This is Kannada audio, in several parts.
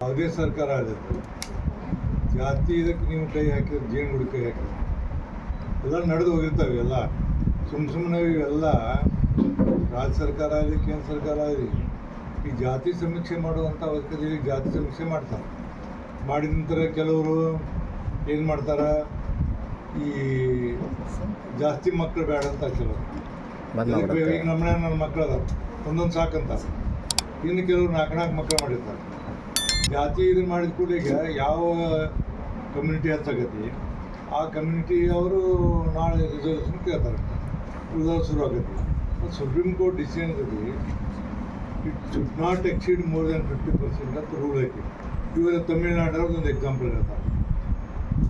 ಯಾವುದೇ ಸರ್ಕಾರ ಆಗುತ್ತೆ ಜಾತಿ ಇದಕ್ಕೆ ನೀವು ಕೈ ಹಾಕಿದ್ರೆ ಜೇನು ಗುಡಿ ಕೈ ಹಾಕಿದ್ರೆ. ಎಲ್ಲ ನಡೆದು ಹೋಗಿರ್ತವೆ ಎಲ್ಲ ಸುಮ್ ಸುಮ್ಮನೆ ಇವೆಲ್ಲ ರಾಜ್ಯ ಸರ್ಕಾರ ಆಗಲಿ ಕೇಂದ್ರ ಸರ್ಕಾರ ಆಗಲಿ ಈ ಜಾತಿ ಸಮೀಕ್ಷೆ ಮಾಡುವಂಥ ಅವಶ್ಯಕತೆ ಜಾತಿ ಸಮೀಕ್ಷೆ ಮಾಡ್ತಾರೆ. ಮಾಡಿದ ನಂತರ ಕೆಲವರು ಏನು ಮಾಡ್ತಾರೆ? ಈ ಜಾಸ್ತಿ ಮಕ್ಕಳು ಬೇಡ ಅಂತ ಕೆಲವರು. ಈಗ ನಮ್ಮನೆ ನನ್ನ ಮಕ್ಕಳು ಅದಾವ ಒಂದೊಂದು ಸಾಕಂತ. ಇನ್ನು ಕೆಲವರು ನಾಲ್ಕು ನಾಲ್ಕು ಮಕ್ಕಳು ಮಾಡಿರ್ತಾರೆ. ಜಾತಿ ಇದು ಮಾಡಿದ ಕೂಡ ಈಗ ಯಾವ ಕಮ್ಯುನಿಟಿ ಅಂತ ಹೆಚ್ಚಾಗತಿ ಆ ಕಮ್ಯುನಿಟಿ ಅವರು ನಾಳೆ ರಿಸರ್ವೇಷನ್ ಕೇಳ್ತಾರೆ. ಉದಾಹರಣೆ ಶುರು ಆಗತ್ತೆ. ಸುಪ್ರೀಂ ಕೋರ್ಟ್ ಡಿಸಿಷನ್ ಇರ್ತದೆ it should not exceed more than fifty percent ಅಂತ ರೂಲ್ ಐತಿ. ಇವರ ತಮಿಳ್ನಾಡವ್ರದ್ದು ಒಂದು ಎಕ್ಸಾಂಪಲ್ ಹೇಳ್ತಾರೆ.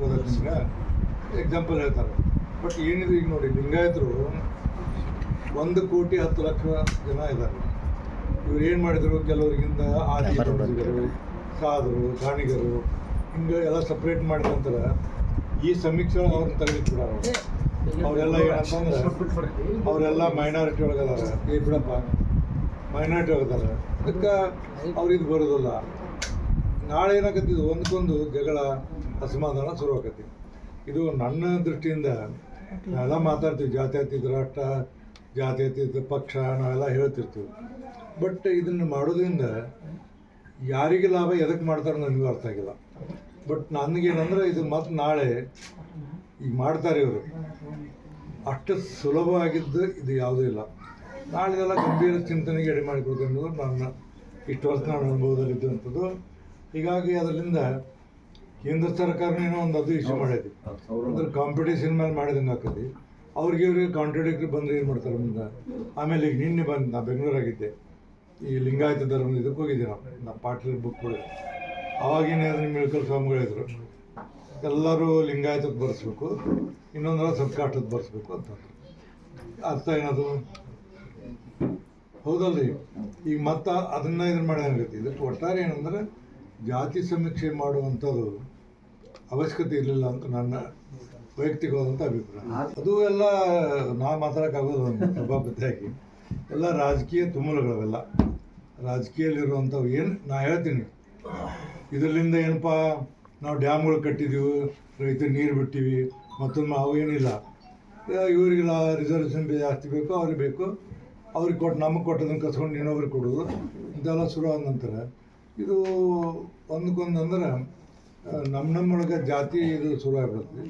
ಗೊತ್ತಾಗ್ತದೆ? ಎಕ್ಸಾಂಪಲ್ ಹೇಳ್ತಾರೆ. ಬಟ್ ಏನಿದೆ ಈಗ ನೋಡಿ ಲಿಂಗಾಯತರು ಒಂದು ಕೋಟಿ ಹತ್ತು ಲಕ್ಷ ಜನ ಇದ್ದಾರೆ. ಇವ್ರು ಏನು ಮಾಡಿದರು? ಕೆಲವರಿಗಿಂತ ಬಂಧಿಗರು ಸಾಧರು ಗಾಣಿಗರು ಹಿಂಗೆ ಎಲ್ಲ ಸಪ್ರೇಟ್ ಮಾಡಿದ ನಂತರ ಈ ಸಮೀಕ್ಷೆ ಅವ್ರನ್ನ ತೆಗೆದಿಟ್ಬಿಡಾರ ಅವರೆಲ್ಲ ಏನಂತಂದ್ರೆ ಅವರೆಲ್ಲ ಮೈನಾರಿಟಿ ಒಳಗದಾರ. ಏ ಬಿಡಪ್ಪ. ಮೈನಾರಿಟಿ ಒಳಗದಾರ. ಅದಕ್ಕೆ ಅವ್ರಿಗೆ ಬರೋದಿಲ್ಲ. ನಾಳೆ ಏನಾಗತ್ತೆ ಇದು ಒಂದಕ್ಕೊಂದು ಜಗಳ ಅಸಮಾಧಾನ ಶುರು ಆಕತಿ ಇದು ನನ್ನ ದೃಷ್ಟಿಯಿಂದ ನಾವೆಲ್ಲ ಮಾತಾಡ್ತೀವಿ. ಜಾತ್ಯತೀತ ರಾಷ್ಟ್ರ ಜಾತ್ಯತೀತ ಪಕ್ಷ ನಾವೆಲ್ಲ ಹೇಳ್ತಿರ್ತೀವಿ. ಬಟ್ ಇದನ್ನು ಮಾಡೋದ್ರಿಂದ ಯಾರಿಗೆ ಲಾಭ ಎದಕ್ಕೆ ಮಾಡ್ತಾರೆ ನನಗೂ ಅರ್ಥ ಆಗಿಲ್ಲ. ಬಟ್ ನನಗೇನಂದ್ರೆ ಇದು ಮತ್ತೆ ನಾಳೆ ಈಗ ಮಾಡ್ತಾರೆ ಇವರು. ಅಷ್ಟು ಸುಲಭವಾಗಿದ್ದು ಇದು ಯಾವುದೂ ಇಲ್ಲ. ನಾಳೆದೆಲ್ಲ ಗಂಭೀರ ಚಿಂತನೆಗೆ ಎಡೆ ಮಾಡಿಕೊಡ್ತು ಅನ್ನೋದು ನನ್ನ ಇಷ್ಟು ವರ್ಷ ನಾನು ಅನುಭವದಲ್ಲಿದ್ದಂಥದ್ದು ಹೀಗಾಗಿ ಅದರಿಂದ ಕೇಂದ್ರ ಸರ್ಕಾರನೇನೋ ಒಂದು ಅದು ಇಶ್ಯೂ ಮಾಡೈತಿ ಅಂದ್ರೆ ಕಾಂಪಿಟೇಷನ್ ಮೇಲೆ ಮಾಡಿದಂಗೆ ಆಗ್ತದೆ. ಅವ್ರಿಗೆ ಇವ್ರಿಗೆ ಕಾಂಟ್ರಾಡಿಕ್ಟ್ರಿ ಬಂದ್ರೆ ಏನು ಮಾಡ್ತಾರೆ ಮುಂದೆ? ಆಮೇಲೆ ಈಗ ನಿನ್ನೆ ಬಂದು ನಾ ಬೆಂಗಳೂರಾಗಿದ್ದೆ. ಈ ಲಿಂಗಾಯತ ಧರ್ಮ ಇದಕ್ಕೆ ಹೋಗಿದ್ದೆ ನಾವು ನಮ್ಮ ಪಾಟೀಲ್ ಬುಕ್ಗಳು ಅವಾಗೇನೇ ನಿಮ್ಮ ಮಿಳ್ಕಲ್ ಸ್ವಾಮಿಗಳಿದ್ರು, ಎಲ್ಲರೂ ಲಿಂಗಾಯತಕ್ಕೆ ಬರ್ಸ್ಬೇಕು ಇನ್ನೊಂದರ ಸತ್ಕಾಟದ ಬರ್ಸ್ಬೇಕು ಅಂತ ಅರ್ಥ ಏನದು ಹೌದಲ್ರಿ. ಈಗ ಮತ್ತೆ ಅದನ್ನ ಇದನ್ನ ಮಾಡಿದಂಗೈತಿ ಇದಕ್ಕೆ ಒಟ್ಟಾರೆ ಏನಂದ್ರೆ ಜಾತಿ ಸಮೀಕ್ಷೆ ಮಾಡುವಂಥದ್ದು ಅವಶ್ಯಕತೆ ಇರಲಿಲ್ಲ ಅಂತ ನನ್ನ ವೈಯಕ್ತಿಕವಾದಂಥ ಅಭಿಪ್ರಾಯ. ಅದು ಎಲ್ಲ ನಾ ಮಾತಾಡೋಕ್ಕಾಗೋದು ಸಭಾಪತಿಯಾಗಿ ಎಲ್ಲ ರಾಜಕೀಯ ತುಮಲುಗಳವೆಲ್ಲ. ರಾಜಕೀಯದಲ್ಲಿರುವಂಥವು ಏನು? ನಾ ಹೇಳ್ತೀನಿ. ಇದರಿಂದ ಏನಪ್ಪ? ನಾವು ಡ್ಯಾಮ್ಗಳು ಕಟ್ಟಿದ್ದೀವಿ ರೈತರು ನೀರು ಬಿಟ್ಟಿವಿ ಮತ್ತೊಂದು ಅವು ಏನಿಲ್ಲ. ಇವರಿಗೆಲ್ಲ ರಿಸರ್ವೇಷನ್ ಜಾಸ್ತಿ ಬೇಕು ಅವ್ರಿಗೆ ಬೇಕು. ಅವ್ರಿಗೆ ಕೊಟ್ಟು ನಮಗೆ ಕೊಟ್ಟದನ್ನು ಕಸ್ಕೊಂಡು ಇನ್ನೊಬ್ರಿಗೆ ಕೊಡೋದು. ಇದೆಲ್ಲ ಶುರು ಆದ ನಂತರ ಇದು ಒಂದಕ್ಕೊಂದು ಅಂದ್ರೆ ನಮ್ಮ ನಮ್ಮೊಳಗೆ ಜಾತಿ ಇದು ಶುರು ಆಗ್ಬಿಡುತ್ತೆ.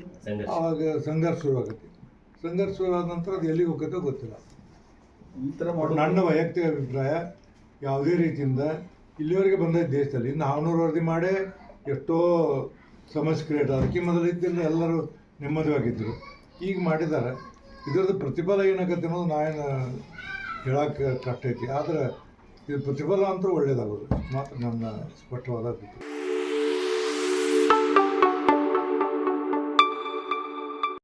ಆವಾಗ ಸಂಘರ್ಷ ಶುರು ಆಗುತ್ತೆ. ಸಂಘರ್ಷ ಶುರು ಆದ ನಂತರ ಅದು ಎಲ್ಲಿಗೆ ಹೋಗುತ್ತೆ ಗೊತ್ತಿಲ್ಲ. ಈ ಥರ ಮಾಡೋದು. ನನ್ನ ವೈಯಕ್ತಿಕ ಅಭಿಪ್ರಾಯ ಯಾವುದೇ ರೀತಿಯಿಂದ ಇಲ್ಲಿವರೆಗೆ ಬಂದ ದೇಶದಲ್ಲಿ ಇನ್ನು ವರದಿ ಮಾಡೇ ಎಷ್ಟೋ ಸಮಸ್ಯೆ ಕ್ರಿಯೇಟ್ ಅದಕ್ಕೆ ಮೊದಲು ಇದ್ದಿಲ್ಲ ಎಲ್ಲರೂ ನೆಮ್ಮದಿಯಾಗಿದ್ದರು. ಈಗ ಮಾಡಿದ್ದಾರೆ. ಇದರದ್ದು ಪ್ರತಿಫಲ ಏನಾಗತ್ತೆ ಅನ್ನೋದು ನಾನು ಹೇಳಕ್ಕೆ ಕಷ್ಟ ಐತಿ. ಆದರೆ ಇದು ಪ್ರತಿಫಲ ಅಂತೂ ಒಳ್ಳೆಯದಾಗೋದು ಮಾತ್ರ ನನ್ನ ಸ್ಪಷ್ಟವಾದ ಅಭಿಪ್ರಾಯ.